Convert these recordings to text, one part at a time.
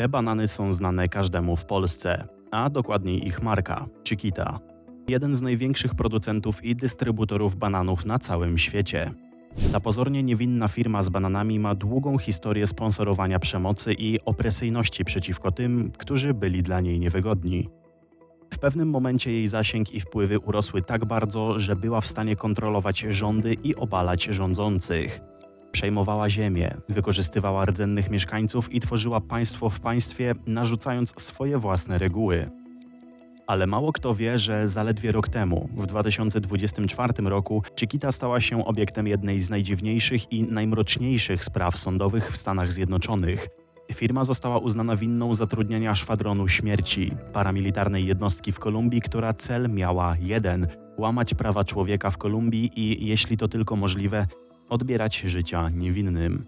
Te banany są znane każdemu w Polsce, a dokładniej ich marka Chiquita. Jeden z największych producentów i dystrybutorów bananów na całym świecie. Ta pozornie niewinna firma z bananami ma długą historię sponsorowania przemocy i opresyjności przeciwko tym, którzy byli dla niej niewygodni. W pewnym momencie jej zasięg i wpływy urosły tak bardzo, że była w stanie kontrolować rządy i obalać rządzących. Przejmowała ziemię, wykorzystywała rdzennych mieszkańców i tworzyła państwo w państwie, narzucając swoje własne reguły. Ale mało kto wie, że zaledwie rok temu, w 2024 roku, Chiquita stała się obiektem jednej z najdziwniejszych i najmroczniejszych spraw sądowych w Stanach Zjednoczonych. Firma została uznana winną zatrudniania szwadronu śmierci, paramilitarnej jednostki w Kolumbii, która cel miała jeden łamać prawa człowieka w Kolumbii i, jeśli to tylko możliwe, odbierać życia niewinnym.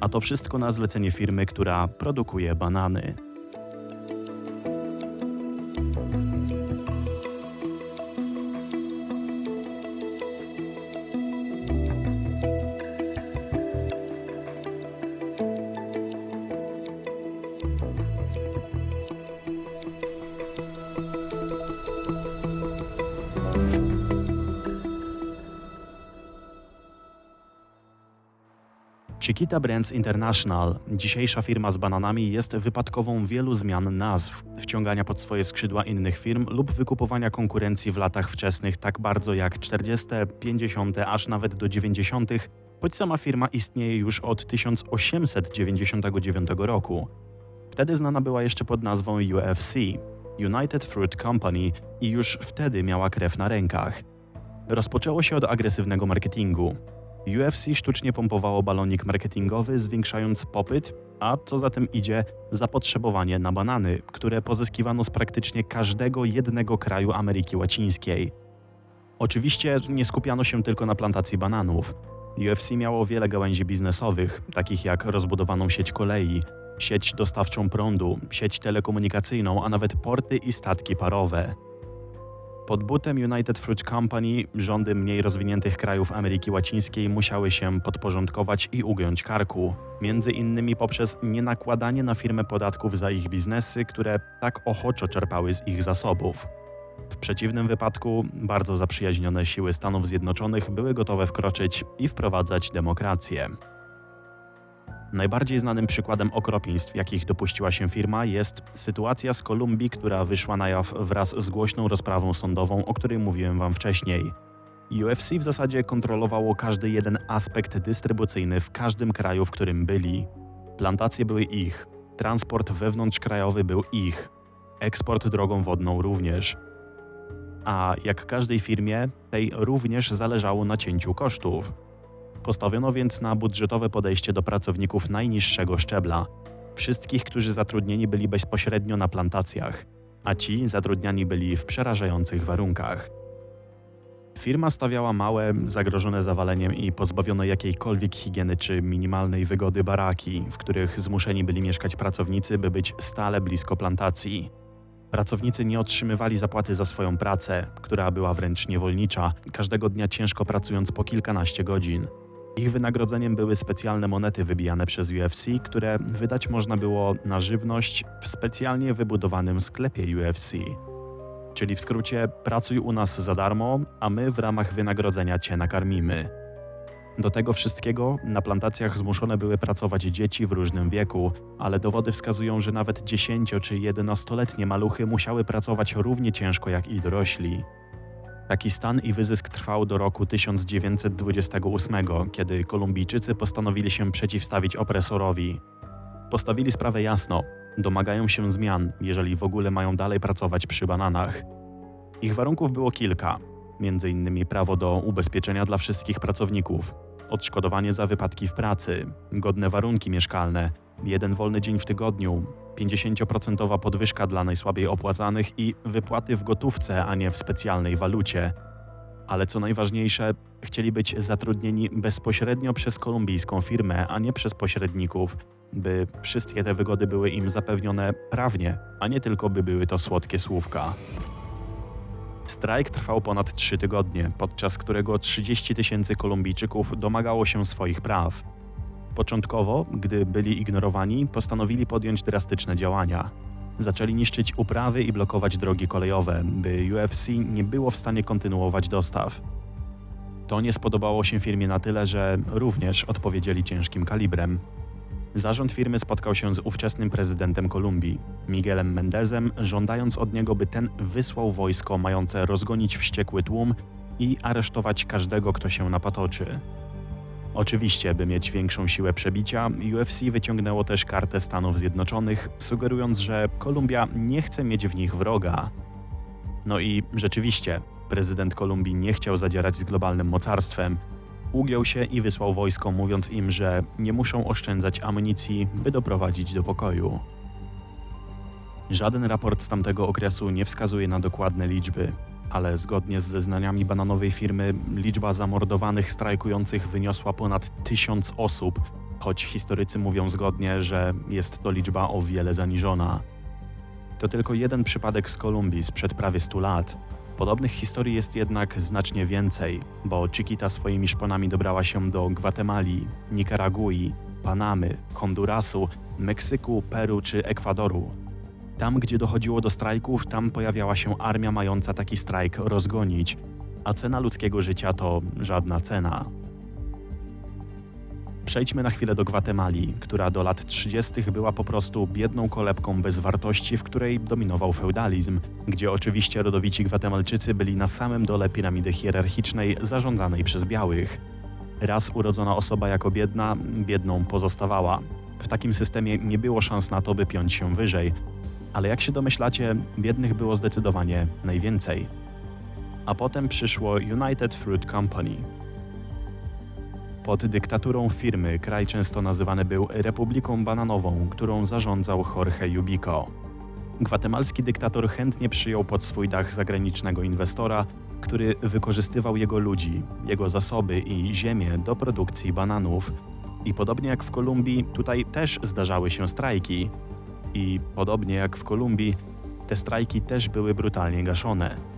A to wszystko na zlecenie firmy, która produkuje banany. Chiquita Brands International, dzisiejsza firma z bananami, jest wypadkową wielu zmian nazw, wciągania pod swoje skrzydła innych firm lub wykupowania konkurencji w latach wczesnych tak bardzo jak 40., 50., aż nawet do 90., choć sama firma istnieje już od 1899 roku. Wtedy znana była jeszcze pod nazwą UFC, United Fruit Company i już wtedy miała krew na rękach. Rozpoczęło się od agresywnego marketingu. UFC sztucznie pompowało balonik marketingowy, zwiększając popyt, a co za tym idzie, zapotrzebowanie na banany, które pozyskiwano z praktycznie każdego jednego kraju Ameryki Łacińskiej. Oczywiście nie skupiano się tylko na plantacji bananów. UFC miało wiele gałęzi biznesowych, takich jak rozbudowaną sieć kolei, sieć dostawczą prądu, sieć telekomunikacyjną, a nawet porty i statki parowe. Pod butem United Fruit Company rządy mniej rozwiniętych krajów Ameryki Łacińskiej musiały się podporządkować i ugiąć karku, między innymi poprzez nienakładanie na firmę podatków za ich biznesy, które tak ochoczo czerpały z ich zasobów. W przeciwnym wypadku bardzo zaprzyjaźnione siły Stanów Zjednoczonych były gotowe wkroczyć i wprowadzać demokrację. Najbardziej znanym przykładem okropieństw, jakich dopuściła się firma, jest sytuacja z Kolumbii, która wyszła na jaw wraz z głośną rozprawą sądową, o której mówiłem Wam wcześniej. UFC w zasadzie kontrolowało każdy jeden aspekt dystrybucyjny w każdym kraju, w którym byli. Plantacje były ich, transport wewnątrzkrajowy był ich, eksport drogą wodną również. A jak każdej firmie, tej również zależało na cięciu kosztów. Postawiono więc na budżetowe podejście do pracowników najniższego szczebla, wszystkich, którzy zatrudnieni byli bezpośrednio na plantacjach, a ci zatrudniani byli w przerażających warunkach. Firma stawiała małe, zagrożone zawaleniem i pozbawione jakiejkolwiek higieny czy minimalnej wygody baraki, w których zmuszeni byli mieszkać pracownicy, by być stale blisko plantacji. Pracownicy nie otrzymywali zapłaty za swoją pracę, która była wręcz niewolnicza, każdego dnia ciężko pracując po kilkanaście godzin. Ich wynagrodzeniem były specjalne monety wybijane przez UFC, które wydać można było na żywność w specjalnie wybudowanym sklepie UFC. Czyli w skrócie, pracuj u nas za darmo, a my w ramach wynagrodzenia cię nakarmimy. Do tego wszystkiego na plantacjach zmuszone były pracować dzieci w różnym wieku, ale dowody wskazują, że nawet 10 czy 11-letnie maluchy musiały pracować równie ciężko jak i dorośli. Taki stan i wyzysk trwał do roku 1928, kiedy Kolumbijczycy postanowili się przeciwstawić opresorowi. Postawili sprawę jasno, domagają się zmian, jeżeli w ogóle mają dalej pracować przy bananach. Ich warunków było kilka, m.in. prawo do ubezpieczenia dla wszystkich pracowników, odszkodowanie za wypadki w pracy, godne warunki mieszkalne, jeden wolny dzień w tygodniu, 50% podwyżka dla najsłabiej opłacanych i wypłaty w gotówce, a nie w specjalnej walucie. Ale co najważniejsze, chcieli być zatrudnieni bezpośrednio przez kolumbijską firmę, a nie przez pośredników, by wszystkie te wygody były im zapewnione prawnie, a nie tylko by były to słodkie słówka. Strajk trwał ponad trzy tygodnie, podczas którego 30 tysięcy Kolumbijczyków domagało się swoich praw. Początkowo, gdy byli ignorowani, postanowili podjąć drastyczne działania. Zaczęli niszczyć uprawy i blokować drogi kolejowe, by UFC nie było w stanie kontynuować dostaw. To nie spodobało się firmie na tyle, że również odpowiedzieli ciężkim kalibrem. Zarząd firmy spotkał się z ówczesnym prezydentem Kolumbii, Miguelem Mendezem, żądając od niego, by ten wysłał wojsko mające rozgonić wściekły tłum i aresztować każdego, kto się napatoczy. Oczywiście, by mieć większą siłę przebicia, UFC wyciągnęło też kartę Stanów Zjednoczonych, sugerując, że Kolumbia nie chce mieć w nich wroga. No i rzeczywiście, prezydent Kolumbii nie chciał zadzierać z globalnym mocarstwem. Ugiął się i wysłał wojsko, mówiąc im, że nie muszą oszczędzać amunicji, by doprowadzić do pokoju. Żaden raport z tamtego okresu nie wskazuje na dokładne liczby, ale zgodnie z zeznaniami bananowej firmy liczba zamordowanych strajkujących wyniosła ponad tysiąc osób, choć historycy mówią zgodnie, że jest to liczba o wiele zaniżona. To tylko jeden przypadek z Kolumbii sprzed prawie 100 lat. Podobnych historii jest jednak znacznie więcej, bo Chiquita swoimi szponami dobrała się do Gwatemali, Nikaragui, Panamy, Hondurasu, Meksyku, Peru czy Ekwadoru. Tam, gdzie dochodziło do strajków, tam pojawiała się armia mająca taki strajk rozgonić, a cena ludzkiego życia to żadna cena. Przejdźmy na chwilę do Gwatemali, która do lat 30. była po prostu biedną kolebką bez wartości, w której dominował feudalizm, gdzie oczywiście rodowici Gwatemalczycy byli na samym dole piramidy hierarchicznej zarządzanej przez białych. Raz urodzona osoba jako biedna, biedną pozostawała. W takim systemie nie było szans na to, by piąć się wyżej, ale jak się domyślacie, biednych było zdecydowanie najwięcej. A potem przyszło United Fruit Company. Pod dyktaturą firmy kraj często nazywany był Republiką Bananową, którą zarządzał Jorge Yubico. Gwatemalski dyktator chętnie przyjął pod swój dach zagranicznego inwestora, który wykorzystywał jego ludzi, jego zasoby i ziemię do produkcji bananów. I podobnie jak w Kolumbii, tutaj też zdarzały się strajki, i podobnie jak w Kolumbii, te strajki też były brutalnie gaszone.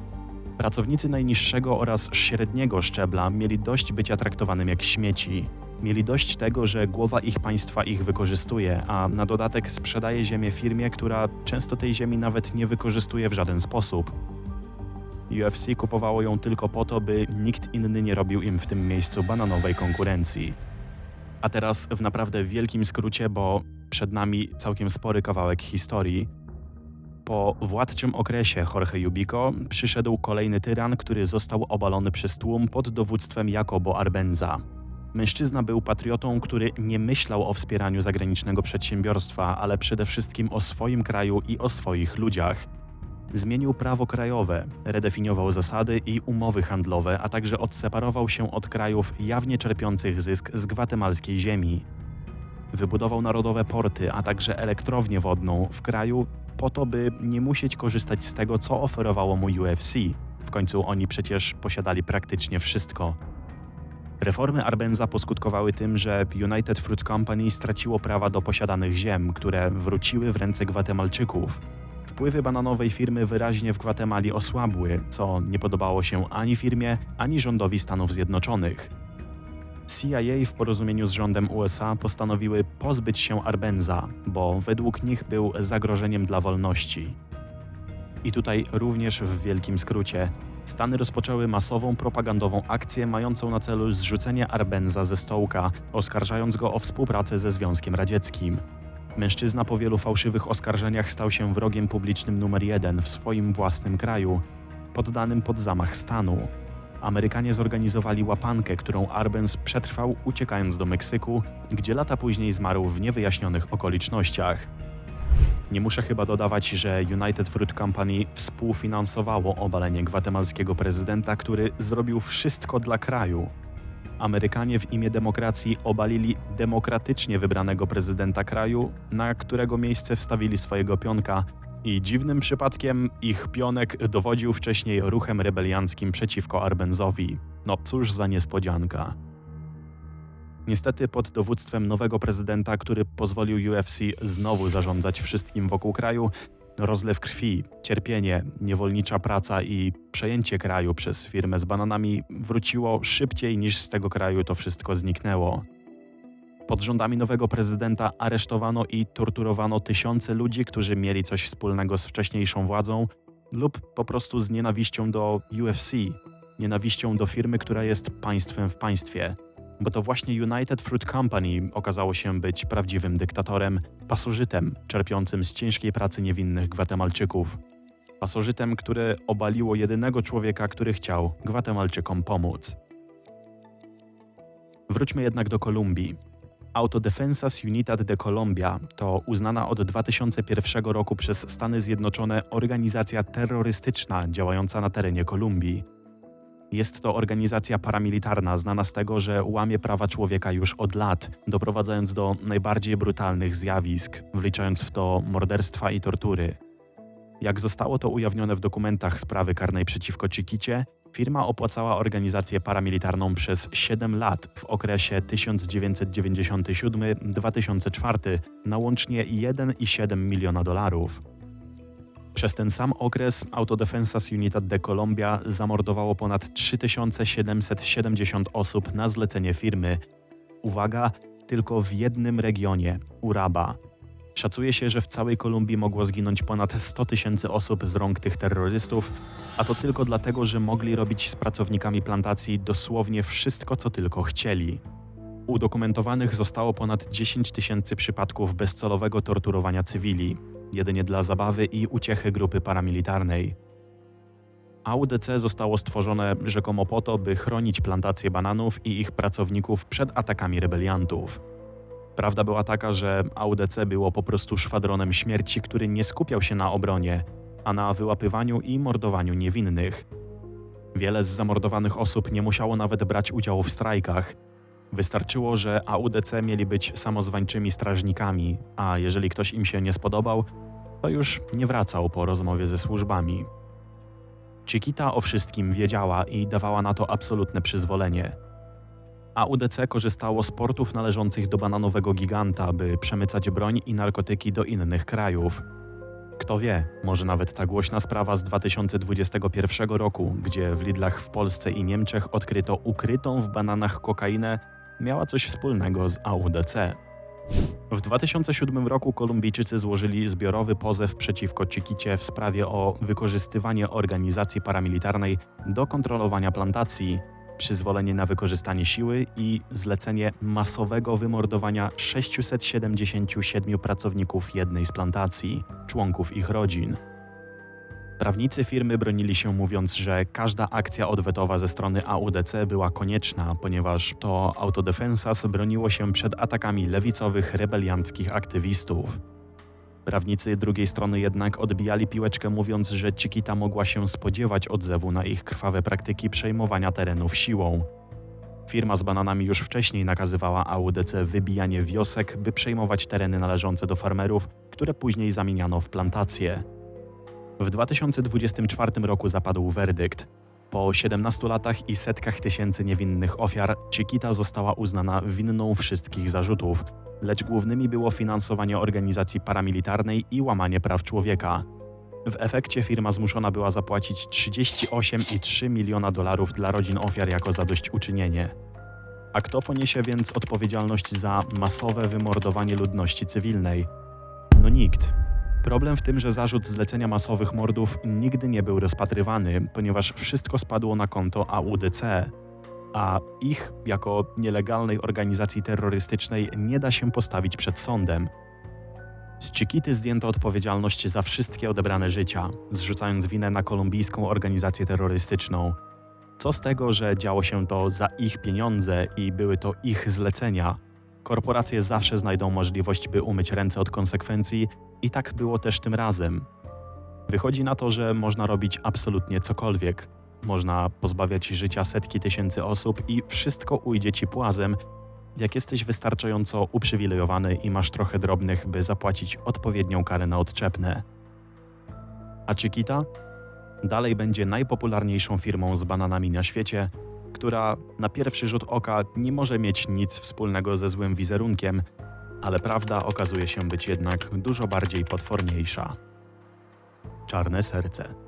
Pracownicy najniższego oraz średniego szczebla mieli dość bycia traktowanym jak śmieci. Mieli dość tego, że głowa ich państwa ich wykorzystuje, a na dodatek sprzedaje ziemię firmie, która często tej ziemi nawet nie wykorzystuje w żaden sposób. UFC kupowało ją tylko po to, by nikt inny nie robił im w tym miejscu bananowej konkurencji. A teraz w naprawdę wielkim skrócie, bo przed nami całkiem spory kawałek historii. Po władczym okresie Jorge Yubico przyszedł kolejny tyran, który został obalony przez tłum pod dowództwem Jacobo Arbenza. Mężczyzna był patriotą, który nie myślał o wspieraniu zagranicznego przedsiębiorstwa, ale przede wszystkim o swoim kraju i o swoich ludziach. Zmienił prawo krajowe, redefiniował zasady i umowy handlowe, a także odseparował się od krajów jawnie czerpiących zysk z gwatemalskiej ziemi. Wybudował narodowe porty, a także elektrownię wodną w kraju po to, by nie musieć korzystać z tego, co oferowało mu UFC. W końcu oni przecież posiadali praktycznie wszystko. Reformy Arbenza poskutkowały tym, że United Fruit Company straciło prawa do posiadanych ziem, które wróciły w ręce Gwatemalczyków. Wpływy bananowej firmy wyraźnie w Gwatemali osłabły, co nie podobało się ani firmie, ani rządowi Stanów Zjednoczonych. CIA w porozumieniu z rządem USA postanowiły pozbyć się Arbenza, bo według nich był zagrożeniem dla wolności. I tutaj również w wielkim skrócie. Stany rozpoczęły masową propagandową akcję mającą na celu zrzucenie Arbenza ze stołka, oskarżając go o współpracę ze Związkiem Radzieckim. Mężczyzna po wielu fałszywych oskarżeniach stał się wrogiem publicznym numer jeden w swoim własnym kraju, poddanym pod zamach stanu. Amerykanie zorganizowali łapankę, którą Arbenz przetrwał uciekając do Meksyku, gdzie lata później zmarł w niewyjaśnionych okolicznościach. Nie muszę chyba dodawać, że United Fruit Company współfinansowało obalenie gwatemalskiego prezydenta, który zrobił wszystko dla kraju. Amerykanie w imię demokracji obalili demokratycznie wybranego prezydenta kraju, na którego miejsce wstawili swojego pionka, i dziwnym przypadkiem ich pionek dowodził wcześniej ruchem rebelianckim przeciwko Arbenzowi. No cóż za niespodzianka. Niestety pod dowództwem nowego prezydenta, który pozwolił UFC znowu zarządzać wszystkim wokół kraju, rozlew krwi, cierpienie, niewolnicza praca i przejęcie kraju przez firmę z bananami wróciło szybciej niż z tego kraju to wszystko zniknęło. Pod rządami nowego prezydenta aresztowano i torturowano tysiące ludzi, którzy mieli coś wspólnego z wcześniejszą władzą lub po prostu z nienawiścią do UFC, nienawiścią do firmy, która jest państwem w państwie. Bo to właśnie United Fruit Company okazało się być prawdziwym dyktatorem, pasożytem czerpiącym z ciężkiej pracy niewinnych Gwatemalczyków. Pasożytem, które obaliło jedynego człowieka, który chciał Gwatemalczykom pomóc. Wróćmy jednak do Kolumbii. Autodefensas Unidad de Colombia to uznana od 2001 roku przez Stany Zjednoczone organizacja terrorystyczna działająca na terenie Kolumbii. Jest to organizacja paramilitarna znana z tego, że łamie prawa człowieka już od lat, doprowadzając do najbardziej brutalnych zjawisk, wliczając w to morderstwa i tortury. Jak zostało to ujawnione w dokumentach sprawy karnej przeciwko Chiquicie, firma opłacała organizację paramilitarną przez 7 lat w okresie 1997-2004 na łącznie 1,7 miliona dolarów. Przez ten sam okres Autodefensas Unidad de Colombia zamordowało ponad 3770 osób na zlecenie firmy. Uwaga, tylko w jednym regionie Uraba. Szacuje się, że w całej Kolumbii mogło zginąć ponad 100 tysięcy osób z rąk tych terrorystów, a to tylko dlatego, że mogli robić z pracownikami plantacji dosłownie wszystko, co tylko chcieli. Udokumentowanych zostało ponad 10 tysięcy przypadków bezcelowego torturowania cywili, jedynie dla zabawy i uciechy grupy paramilitarnej. AUDC zostało stworzone rzekomo po to, by chronić plantacje bananów i ich pracowników przed atakami rebeliantów. Prawda była taka, że AUDC było po prostu szwadronem śmierci, który nie skupiał się na obronie, a na wyłapywaniu i mordowaniu niewinnych. Wiele z zamordowanych osób nie musiało nawet brać udziału w strajkach. Wystarczyło, że AUDC mieli być samozwańczymi strażnikami, a jeżeli ktoś im się nie spodobał, to już nie wracał po rozmowie ze służbami. Chiquita o wszystkim wiedziała i dawała na to absolutne przyzwolenie. AUDC korzystało z portów należących do bananowego giganta, by przemycać broń i narkotyki do innych krajów. Kto wie, może nawet ta głośna sprawa z 2021 roku, gdzie w Lidlach w Polsce i Niemczech odkryto ukrytą w bananach kokainę, miała coś wspólnego z AUDC. W 2007 roku Kolumbijczycy złożyli zbiorowy pozew przeciwko Chiquicie w sprawie o wykorzystywanie organizacji paramilitarnej do kontrolowania plantacji, przyzwolenie na wykorzystanie siły i zlecenie masowego wymordowania 677 pracowników jednej z plantacji, członków ich rodzin. Prawnicy firmy bronili się mówiąc, że każda akcja odwetowa ze strony AUDC była konieczna, ponieważ to Autodefensas broniło się przed atakami lewicowych, rebelianckich aktywistów. Prawnicy drugiej strony jednak odbijali piłeczkę mówiąc, że Chiquita mogła się spodziewać odzewu na ich krwawe praktyki przejmowania terenów siłą. Firma z bananami już wcześniej nakazywała AUDC wybijanie wiosek, by przejmować tereny należące do farmerów, które później zamieniano w plantacje. W 2024 roku zapadł werdykt. Po 17 latach i setkach tysięcy niewinnych ofiar, Chiquita została uznana winną wszystkich zarzutów, lecz głównymi było finansowanie organizacji paramilitarnej i łamanie praw człowieka. W efekcie firma zmuszona była zapłacić 38,3 miliona dolarów dla rodzin ofiar jako zadośćuczynienie. A kto poniesie więc odpowiedzialność za masowe wymordowanie ludności cywilnej? No nikt. Problem w tym, że zarzut zlecenia masowych mordów nigdy nie był rozpatrywany, ponieważ wszystko spadło na konto AUDC, a ich, jako nielegalnej organizacji terrorystycznej, nie da się postawić przed sądem. Z Chiquity zdjęto odpowiedzialność za wszystkie odebrane życia, zrzucając winę na kolumbijską organizację terrorystyczną. Co z tego, że działo się to za ich pieniądze i były to ich zlecenia? Korporacje zawsze znajdą możliwość, by umyć ręce od konsekwencji, i tak było też tym razem. Wychodzi na to, że można robić absolutnie cokolwiek. Można pozbawiać życia setki tysięcy osób i wszystko ujdzie ci płazem, jak jesteś wystarczająco uprzywilejowany i masz trochę drobnych, by zapłacić odpowiednią karę na odczepne. A Chiquita? Dalej będzie najpopularniejszą firmą z bananami na świecie, która na pierwszy rzut oka nie może mieć nic wspólnego ze złym wizerunkiem, ale prawda okazuje się być jednak dużo bardziej potworniejsza. Czarne serce.